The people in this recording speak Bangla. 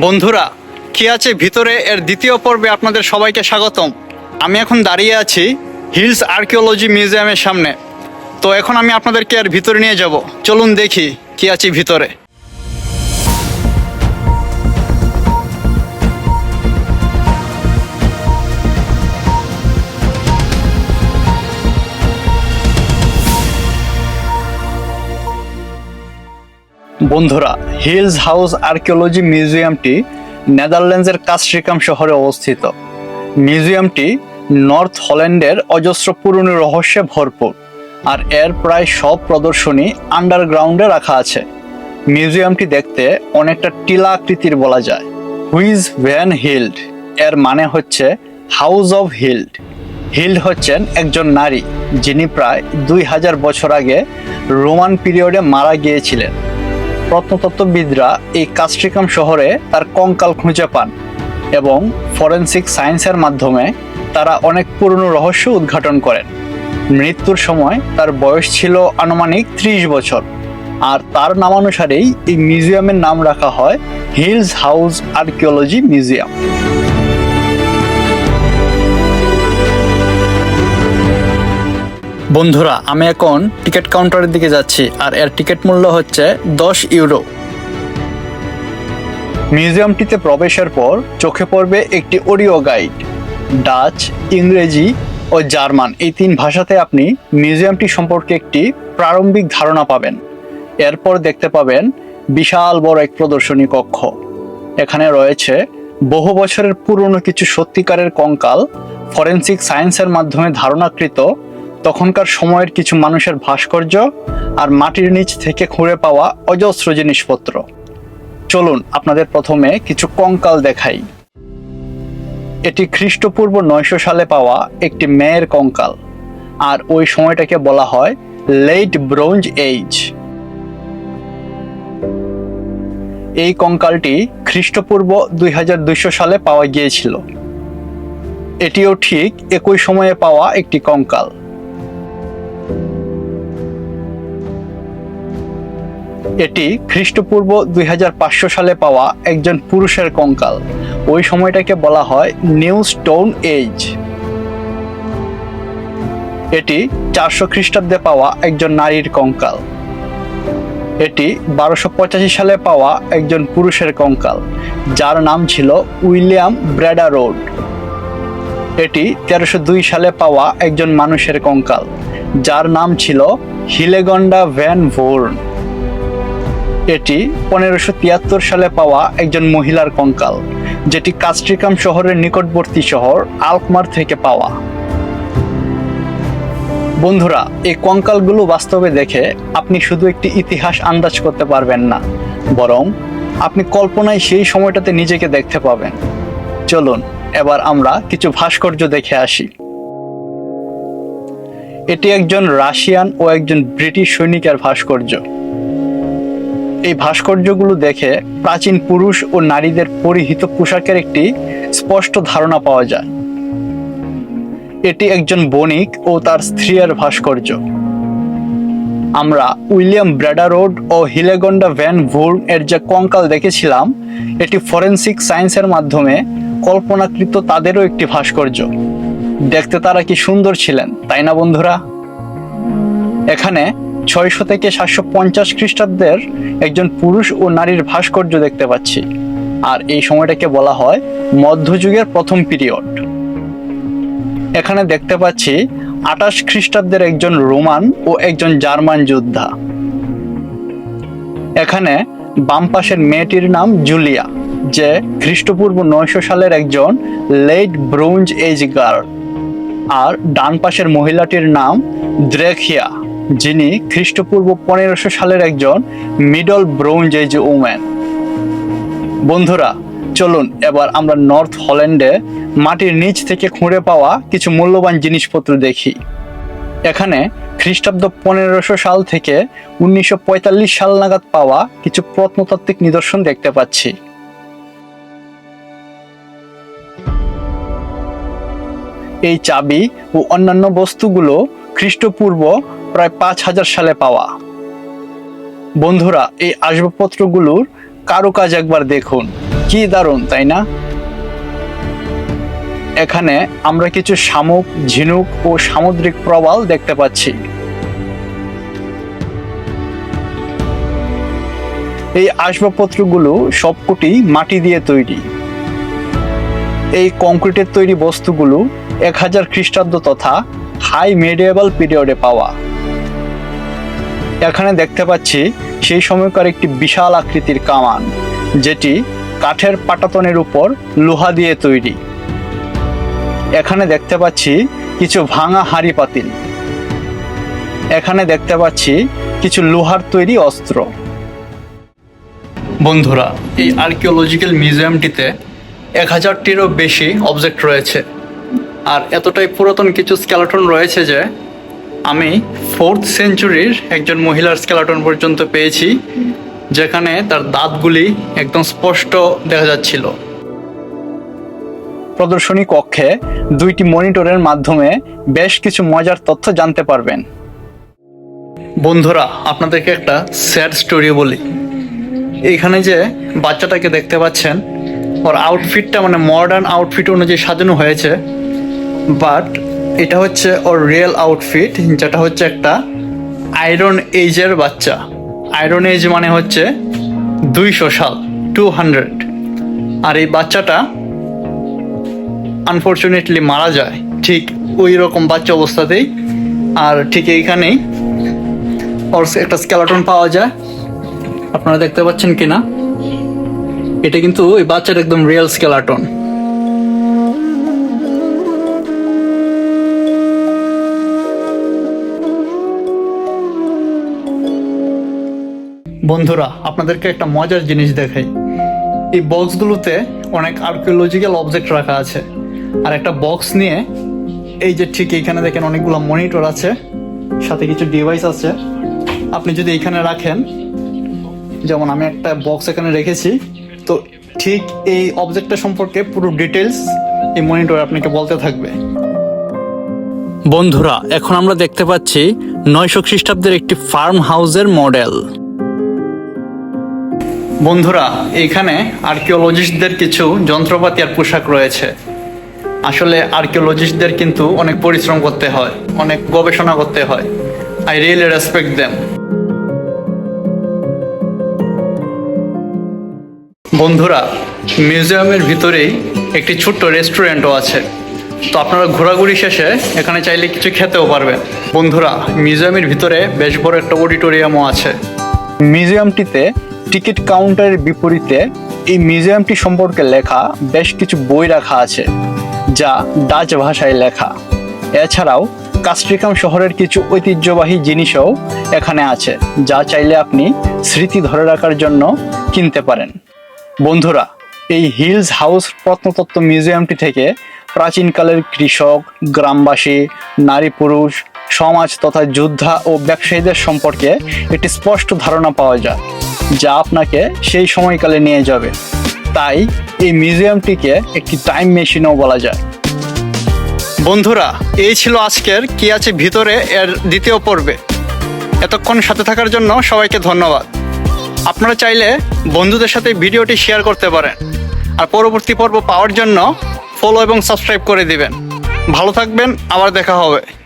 বন্ধুরা, কি আছে ভিতরে? এর দ্বিতীয় পর্বে আপনাদের সবাইকে স্বাগতম। আমি এখন দাঁড়িয়ে আছি হিলস আর্কিওলজি মিউজিয়ামের সামনে। তো এখন আমি আপনাদেরকে এর ভিতরে নিয়ে যাব। চলুন দেখি কি আছে ভিতরে। বন্ধুরা হিলস হাউস আর্কিওলজি মিউজিয়ামটি নেদারল্যান্ডসের কাস্ট্রিকাম শহরে অবস্থিত। মিউজিয়ামটি নর্থ হল্যান্ডের অজস্র পুরনো রহস্যে ভরপুর আর এর প্রায় সব প্রদর্শনী আন্ডারগ্রাউন্ডে রাখা আছে। মিউজিয়ামটি দেখতে অনেকটা টিলা আকৃতির বলা যায়। হুইজ ভ্যান হিল্ড এর মানে হচ্ছে হাউস অফ হিল্ড হিল্ড হচ্ছেন একজন নারী যিনি প্রায় দুই হাজার বছর আগে রোমান পিরিয়ডে মারা গিয়েছিলেন। প্রত্নতত্ত্ববিদরা এই কাস্ট্রিকাম শহরে তার কঙ্কাল খুঁজে পান এবং ফরেন্সিক সায়েন্সের মাধ্যমে তারা অনেক পুরনো রহস্য উদ্ঘাটন করেন। মৃত্যুর সময় তার বয়স ছিল আনুমানিক ত্রিশ বছর আর তার নামানুসারেই এই মিউজিয়ামের নাম রাখা হয় হিলস হাউস আর্কিওলজি মিউজিয়াম। বন্ধুরা, আমি এখন টিকিট কাউন্টারের দিকে যাচ্ছি আর এর টিকিট মূল্য হচ্ছে দশ ইউরো। মিউজিয়ামটিতে প্রবেশের পর চোখে পড়বে একটি অডিও গাইড, ডাচ, ইংরেজি ও জার্মান। এই তিন ভাষাতে আপনি মিউজিয়ামটি সম্পর্কে একটি প্রারম্ভিক ধারণা পাবেন। এরপর দেখতে পাবেন বিশাল বড় এক প্রদর্শনী কক্ষ। এখানে রয়েছে বহু বছরের পুরনো কিছু সত্যিকারের কঙ্কাল, ফরেনসিক সায়েন্সের মাধ্যমে ধারণাকৃত তখনকার সময়ের কিছু মানুষের ভাস্কর্য আর মাটির নিচ থেকে খুঁড়ে পাওয়া অজস্র জিনিসপত্র। চলুন আপনাদের প্রথমে কিছু কঙ্কাল দেখাই। এটি খ্রিস্টপূর্ব নয়শো সালে পাওয়া একটি মেয়ের কঙ্কাল, আর ওই সময়টাকে বলা হয় লেট ব্রোঞ্জ এইজ এই কঙ্কালটি খ্রিস্টপূর্ব দুই হাজার দুইশ সালে পাওয়া গিয়েছিল। এটিও ঠিক একই সময়ে পাওয়া একটি কঙ্কাল। এটি খ্রিস্টপূর্ব দুই হাজার পাঁচশো সালে পাওয়া একজন পুরুষের কঙ্কাল। ওই সময়টাকে বলা হয় নিউ স্টোন এজ। এটি চারশো খ্রিস্টাব্দে পাওয়া একজন নারীর কঙ্কাল। এটি বারোশো পঁচাশি সালে পাওয়া একজন পুরুষের কঙ্কাল, যার নাম ছিল উইলিয়াম ব্র্যাডা রোড এটি তেরোশো দুই সালে পাওয়া একজন মানুষের কঙ্কাল, যার নাম ছিল হিলেগন্ডা ভ্যান ভোর্ন। এটি পনেরোশো তিয়াত্তর সালে পাওয়া একজন মহিলার কঙ্কাল, যেটি কাস্ট্রিকাম শহরের নিকটবর্তী শহর আলকমার থেকে পাওয়া। বন্ধুরা, এই কঙ্কালগুলো বাস্তবে দেখে আপনি শুধু একটি ইতিহাস আন্দাজ করতে পারবেন না, বরং আপনি কল্পনায় সেই সময়টাতে নিজেকে দেখতে পাবেন। চলুন, এবার আমরা কিছু ভাস্কর্য দেখে আসি। এটি একজন রাশিয়ান ও একজন ব্রিটিশ সৈনিকের ভাস্কর্য। এই ভাস্কর্যগুলো দেখে প্রাচীন পুরুষ ও নারীদের পরিহিত পোশাকের একটি স্পষ্ট ধারণা পাওয়া যায়। এটি একজন বণিক ও তার স্ত্রীর ভাস্কর্য। আমরা উইলিয়াম ব্র্যাডারোড ও হিলেগন্ডা ভ্যান ভুর্ন এর যে কঙ্কাল দেখেছিলাম, এটি ফরেনসিক সায়েন্সের মাধ্যমে কল্পনাকৃত তাদেরও একটি ভাস্কর্য। দেখতে তারা কি সুন্দর ছিলেন, তাই না বন্ধুরা? এখানে ছয়শো থেকে সাতশো পঞ্চাশ খ্রিস্টাব্দের একজন পুরুষ ও নারীর ভাস্কর্য দেখতে পাচ্ছি। আর এই সময়টাকে বলা হয় মধ্যযুগের প্রথম পিরিয়ড। এখানে দেখতে পাচ্ছি আঠাশ খ্রিস্টাব্দের একজন রোমান ও একজন জার্মান যোদ্ধা। এখানে বাম পাশের মেয়েটির নাম জুলিয়া, যে খ্রিস্টপূর্ব নয়শো সালের একজন লেট ব্রোঞ্জ এজ গার্ল আর ডান পাশের মহিলাটির নাম দ্রেখিয়া যিনি খ্রিস্টপূর্ব পনেরোশো সালের একজন মিডল ব্রোঞ্জ এজ উম্যান বন্ধুরা, চলুন এবার আমরা নর্থ হল্যান্ডে মাটির নিচ থেকে খুঁড়ে পাওয়া কিছু মূল্যবান জিনিসপত্র দেখি। এখানে খ্রিস্টাব্দ পনেরোশো সাল থেকে উনিশশো পঁয়তাল্লিশ সাল নাগাদ পাওয়া কিছু প্রত্নতাত্ত্বিক নিদর্শন দেখতে পাচ্ছি। এই চাবি ও অন্যান্য বস্তুগুলো খ্রিস্টপূর্ব প্রায় পাঁচ হাজার সালে পাওয়া। বন্ধুরা, এই আসবাবপত্রগুলোর কারুকাজ একবার দেখুন। কি দারুণ, তাই না? এখানে আমরা কিছু শামুক, ঝিনুক ও সামুদ্রিক প্রবাল দেখতে পাচ্ছি। এই আসবাবপত্রগুলো সবকটি মাটি দিয়ে তৈরি। এই কংক্রিটের তৈরি বস্তুগুলো এক হাজার খ্রিস্টাব্দ তথা হাই মেডিয়েবল পিরিয়ডে পাওয়া। এখানে দেখতে পাচ্ছি সেই সময়কার একটি বিশাল আকৃতির কামান, যেটি কাঠের পাটাতনের উপর লোহা দিয়ে তৈরি। এখানে দেখতে পাচ্ছি কিছু ভাঙা হাঁড়ি পাতিল। এখানে দেখতে পাচ্ছি কিছু লোহার তৈরি অস্ত্র। বন্ধুরা, এই আর্কিওলজিক্যাল মিউজিয়ামটিতে এক হাজারটিরও বেশি অবজেক্ট রয়েছে। আর এতটাই পুরাতন কিছু স্কেলেটন রয়েছে যে আমি ফোর্থ সেঞ্চুরির একজন মহিলার স্কেলেটন পর্যন্ত পেয়েছি, যেখানে তার দাঁতগুলি একদম স্পষ্ট দেখা যাচ্ছিল। প্রদর্শনী কক্ষে দুইটি মনিটরের মাধ্যমে বেশ কিছু মজার তথ্য জানতে পারবেন। বন্ধুরা, আপনাদেরকে একটা স্যাড স্টোরি বলি। এইখানে যে বাচ্চাটাকে দেখতে পাচ্ছেন, ওর আউটফিটটা মানে মডার্ন আউটফিট অনুযায়ী সাজানো হয়েছে। বাট এটা হচ্ছে ওর রিয়েল আউটফিট যেটা হচ্ছে একটা আয়রন এজের বাচ্চা। আয়রন এজ মানে হচ্ছে দুইশো সাল টু হান্ড্রেড আর এই বাচ্চাটা আনফর্চুনেটলি মারা যায়, ঠিক ওই রকম বাচ্চা অবস্থাতেই। আর ঠিক এইখানেই ওর একটা স্কেলাটন পাওয়া যায়। আপনারা দেখতে পাচ্ছেন কিনা? এটা কিন্তু ওই বাচ্চার একদম রিয়েল স্কেলাটন বন্ধুরা, আপনাদেরকে একটা মজার জিনিস দেখাই। এই বক্সগুলোতে অনেক আর্কিওলজিক্যাল অবজেক্ট রাখা আছে। আর একটা বক্স নিয়ে, এই যে ঠিক এইখানে দেখেন অনেকগুলো মনিটর আছে, সাথে কিছু ডিভাইস আছে। আপনি যদি এখানে রাখেন, যেমন আমি একটা বক্স এখানে রেখেছি, তো ঠিক এই অবজেক্টটা সম্পর্কে পুরো ডিটেলস এই মনিটর আপনাকে বলতে থাকবে। বন্ধুরা, এখন আমরা দেখতে পাচ্ছি নয়শো খ্রিস্টাব্দের একটি ফার্ম হাউসের মডেল বন্ধুরা, এখানে আর্কিওলজিস্টদের কিছু যন্ত্রপাতি আর পোশাক রয়েছে। আসলে আর্কিওলজিস্টদের কিন্তু অনেক পরিশ্রম করতে হয়, অনেক গবেষণা করতে হয়। আই রিয়েলি রেসপেক্ট দেম বন্ধুরা, মিউজিয়ামের ভিতরেই একটি ছোট্ট রেস্টুরেন্টও আছে। তো আপনারা ঘোরাঘুরি শেষে এখানে চাইলে কিছু খেতেও পারবেন। বন্ধুরা, মিউজিয়ামের ভিতরে বেশ বড় একটা অডিটোরিয়ামও আছে। মিউজিয়ামটিতে টিকিট কাউন্টারের বিপরীতে এই মিউজিয়ামটি সম্পর্কে লেখা বেশ কিছু বই রাখা আছে, যা ডাচ ভাষায় লেখা। এছাড়াও কাস্ট্রিকাম শহরের কিছু ঐতিহ্যবাহী জিনিসও এখানে আছে, যা চাইলে আপনি স্মৃতি ধরে রাখার জন্য কিনতে পারেন। বন্ধুরা, এই হিলস হাউস প্রত্নতত্ত্ব মিউজিয়ামটি থেকে প্রাচীনকালের কৃষক, গ্রামবাসী, নারী পুরুষ, সমাজ তথা যোদ্ধা ও ব্যবসায়ীদের সম্পর্কে একটি স্পষ্ট ধারণা পাওয়া যায়। যা আপনাকে সেই সময়কালে নিয়ে যাবে। তাই এই মিউজিয়ামটিকে একটি টাইম মেশিনও বলা যায়। বন্ধুরা, এই ছিল আজকের কি আছে ভিতরে এর দ্বিতীয় পর্বে। এতক্ষণ সাথে থাকার জন্য সবাইকে ধন্যবাদ। আপনারা চাইলে বন্ধুদের সাথে ভিডিওটি শেয়ার করতে পারেন। আর পরবর্তী পর্ব পাওয়ার জন্য ফলো এবং সাবস্ক্রাইব করে দিবেন। ভালো থাকবেন, আবার দেখা হবে।